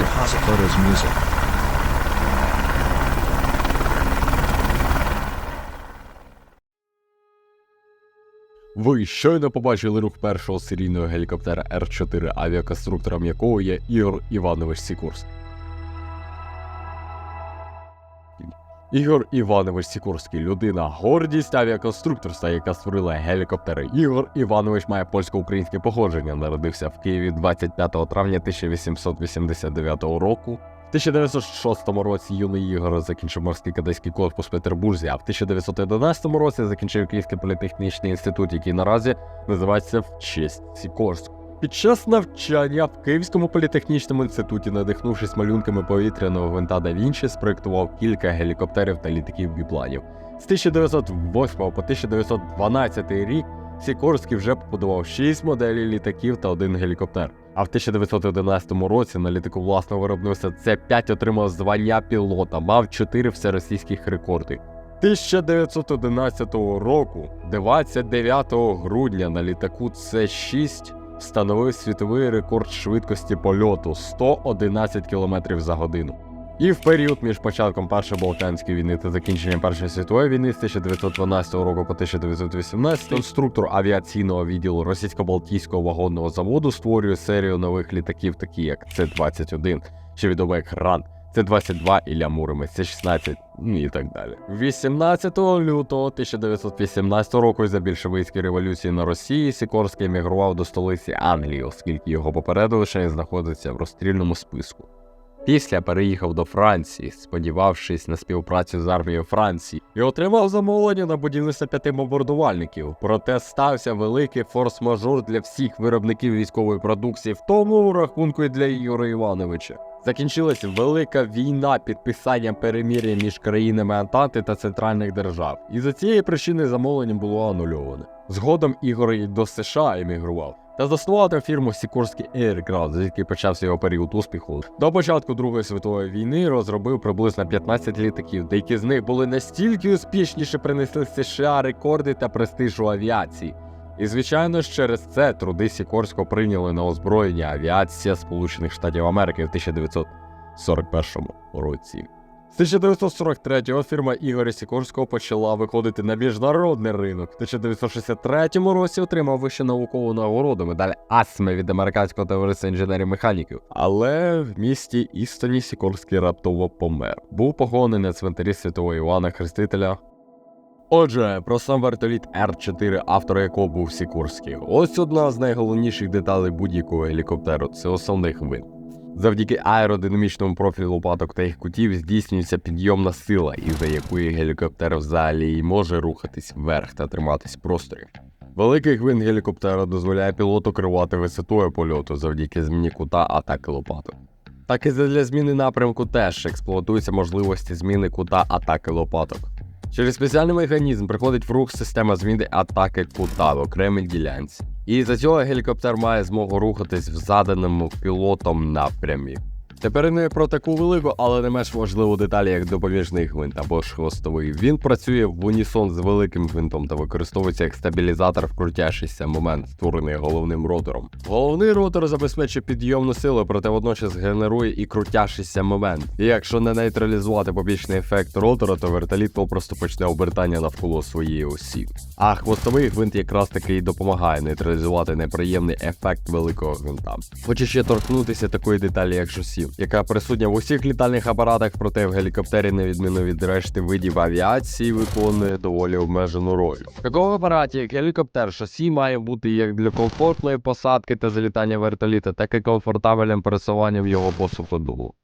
Depositors Music. Ви щойно побачили рух першого серійного гелікоптера Р-4, авіаконструктором якого є Ігор Іванович Сікурський. Ігор Іванович Сікурський людина, гордість авіаконструкторства, яка створила гелікоптери. Ігор Іванович має польсько-українське походження. Народився в Києві 25 травня 1889 року. В 1906 році юний Ігор закінчив морський кадетський корпус в Петербурзі, а в 1911 році закінчив Київський політехнічний інститут, який наразі називається в честь Сікорського. Під час навчання в Київському політехнічному інституті, надихнувшись малюнками повітряного гвинта да Вінчі, спроектував кілька гелікоптерів та літаків біпланів. З 1908 по 1912 рік Сікорський вже побудував 6 моделей літаків та один гелікоптер. А в 1911 році на літаку власного виробництва С-5 отримав звання пілота, мав 4 всеросійських рекорди. 1911 року, 29 грудня на літаку С-6 встановив світовий рекорд швидкості польоту 111 км за годину. І в період між початком Першої Балканської війни та закінченням Першої світової війни з 1912 року по 1918 конструктор авіаційного відділу російсько-балтійського вагонного заводу створює серію нових літаків, такі як С-21, ще відомо як РАН, С-22 Ілля Муромець, С-16 ну і так далі. 18 лютого 1918 року за більшовицької революції на Росії Сікорський емігрував до столиці Англії, оскільки його попередили, що він знаходиться в розстрільному списку. Після переїхав до Франції, сподівавшись на співпрацю з армією Франції, і отримав замовлення на будівництво п'яти бомбардувальників. Проте стався великий форс-мажор для всіх виробників військової продукції, в тому рахунку і для Ігоря Івановича. Закінчилася велика війна підписанням перемір'я між країнами Антанти та центральних держав, і за цієї причини замовлення було анульоване. Згодом Ігор і до США емігрував та заснував фірму Сікорський Aircraft, звідки почався його період успіху. До початку Другої світової війни розробив приблизно 15 літаків. Деякі з них були настільки успішні, що принесли США рекорди та престиж у авіації. І звичайно ж через це труди Сікорського прийняли на озброєння авіація Сполучених Штатів Америки в 1941 році. З 1943-го фірма Ігоря Сікорського почала виходити на міжнародний ринок. В 1963 році отримав вищу наукову нагороду медаль Асме від американського товариства інженерів-механіків. Але в місті Істоні Сікорський раптово помер. Був похований на цвинтарі святого Івана Хрестителя. Отже, про сам вертоліт Р-4, автор якого був Сікорський. Ось одна з найголовніших деталей будь-якого гелікоптеру це основний хвин. Завдяки аеродинамічному профілю лопаток та їх кутів здійснюється підйомна сила, із-за якої гелікоптер взагалі й може рухатись вверх та триматись в просторі. Великий гвинт гелікоптера дозволяє пілоту керувати висотою польоту завдяки зміні кута атаки лопаток. Так і для зміни напрямку теж експлуатуються можливості зміни кута атаки лопаток. Через спеціальний механізм приходить в рух система зміни атаки кута в окремій ділянці. І за цього гелікоптер має змогу рухатись в заданому пілотом напрямі. Тепер не про таку велику, але не менш важливу деталь, як допоміжний гвинт або ж хвостовий. Він працює в унісон з великим гвинтом та використовується як стабілізатор в крутящийся момент, створений головним ротором. Головний ротор забезпечує підйомну силу, проте водночас генерує і крутящийся момент. І якщо не нейтралізувати побічний ефект ротора, то вертоліт попросту почне обертання навколо своєї осі. А хвостовий гвинт якраз таки і допомагає нейтралізувати неприємний ефект великого гвинта. Хочу ще торкнутися такої деталі, як шосі, яка присутня в усіх літальних апаратах, проте в гелікоптері, на відміну від решти видів авіації, виконує доволі обмежену роль. В апараті, як гелікоптер, шасі має бути як для комфортної посадки та залітання вертоліта, так і комфортабельним пересуванням його по суходолу.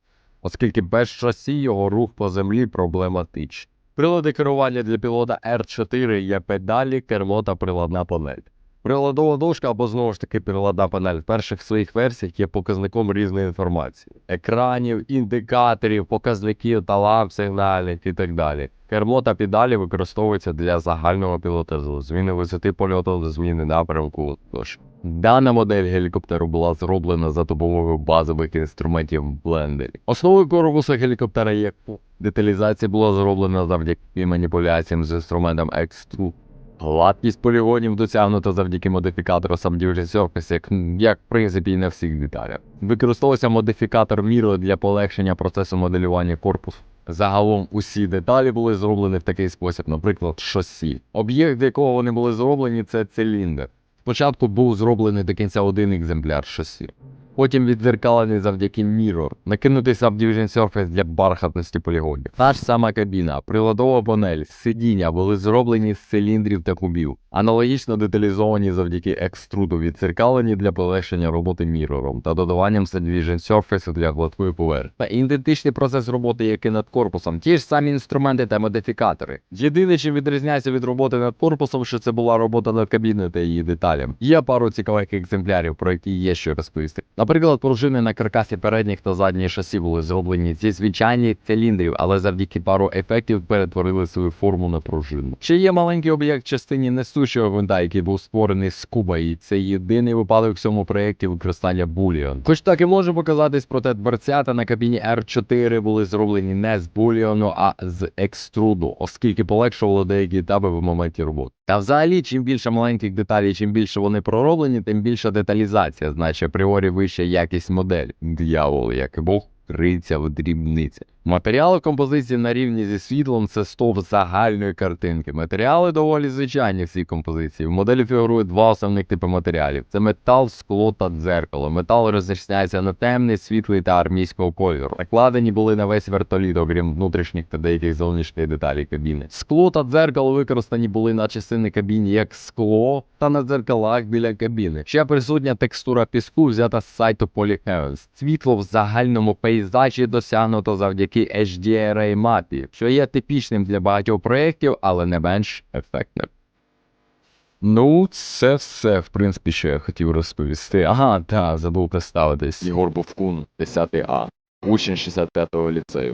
Оскільки без шасі його рух по землі проблематичний. Прилади керування для пілота R4 є педалі, кермо та приладна панель. Приладова дошка або знову ж таки приладна панель в перших своїх версіях є показником різної інформації: екранів, індикаторів, показників та ламп сигнальних і так далі. Кермо та педалі використовуються для загального пілотажу, зміни висоти польоту, зміни напрямку тощо. Дана модель гелікоптеру була зроблена за допомогою базових інструментів в блендері. Основою корпусу гелікоптера є деталізація була зроблена завдяки маніпуляціям з інструментом X2. Гладкість полігонів досягнута завдяки модифікатору Subdivision Surface, як, як в принципі і на всіх деталях. Використовувався модифікатор Miro для полегшення процесу моделювання корпусу. Загалом усі деталі були зроблені в такий спосіб, наприклад, шасі. Об'єкт, якого вони були зроблені, це циліндр. Спочатку був зроблений до кінця один екземпляр шасі. Потім відзеркалений завдяки Mirror, накинутий Subdivision Surface для бархатності полігонів. Та ж сама кабіна, приладова панель, сидіння були зроблені з циліндрів та кубів, аналогічно деталізовані завдяки екструду, відзеркалені для полегшення роботи Mirror та додаванням Subdivision Surface для гладкої поверхні. Та ідентичний процес роботи, як і над корпусом, ті ж самі інструменти та модифікатори. Єдине, чим відрізняється від роботи над корпусом, що це була робота над кабіною та її деталями. Є пару цікавих екземплярів, про які є що розповісти. Наприклад, пружини на каркасі передніх та задніх шасі були зроблені зі звичайних циліндрів, але завдяки пару ефектів перетворили свою форму на пружину. Ще є маленький об'єкт в частині несущого гвинта, який був створений з куба, і це єдиний випадок в цьому проєкті використання Boolean. Хоч так і може показатись, проте дверцята на кабіні R4 були зроблені не з бульйону, а з екструду, оскільки полегшували деякі етапи в моменті роботи. Та взагалі, чим більше маленьких деталей, чим більше вони пророблені, тим більша деталізація, значить апріорі вища якість модель. Д'явол, як і Бог, криться в дрібниці. Матеріали композиції на рівні зі світлом це стовп загальної картинки. Матеріали доволі звичайні в цій композиції. В моделі фігурує два основних типи матеріалів: це метал, скло та дзеркало. Метал розрізняється на темний, світлий та армійського кольору. Накладені були на весь вертоліт, окрім внутрішніх та деяких зовнішніх деталей кабіни. Скло та дзеркало використані були на частини кабіни як скло та на дзеркалах біля кабіни. Ще присутня текстура піску взята з сайту Polyheavens. Світло в загальному пейзажі досягнуто завдяки HDRA мапі, що є типічним для багатьох проєктів, але не менш ефектним. Ну, це все, в принципі, що я хотів розповісти. Ага, так, забув представитись. Єгор Бовкун, 10 А, учень 65-го ліцею.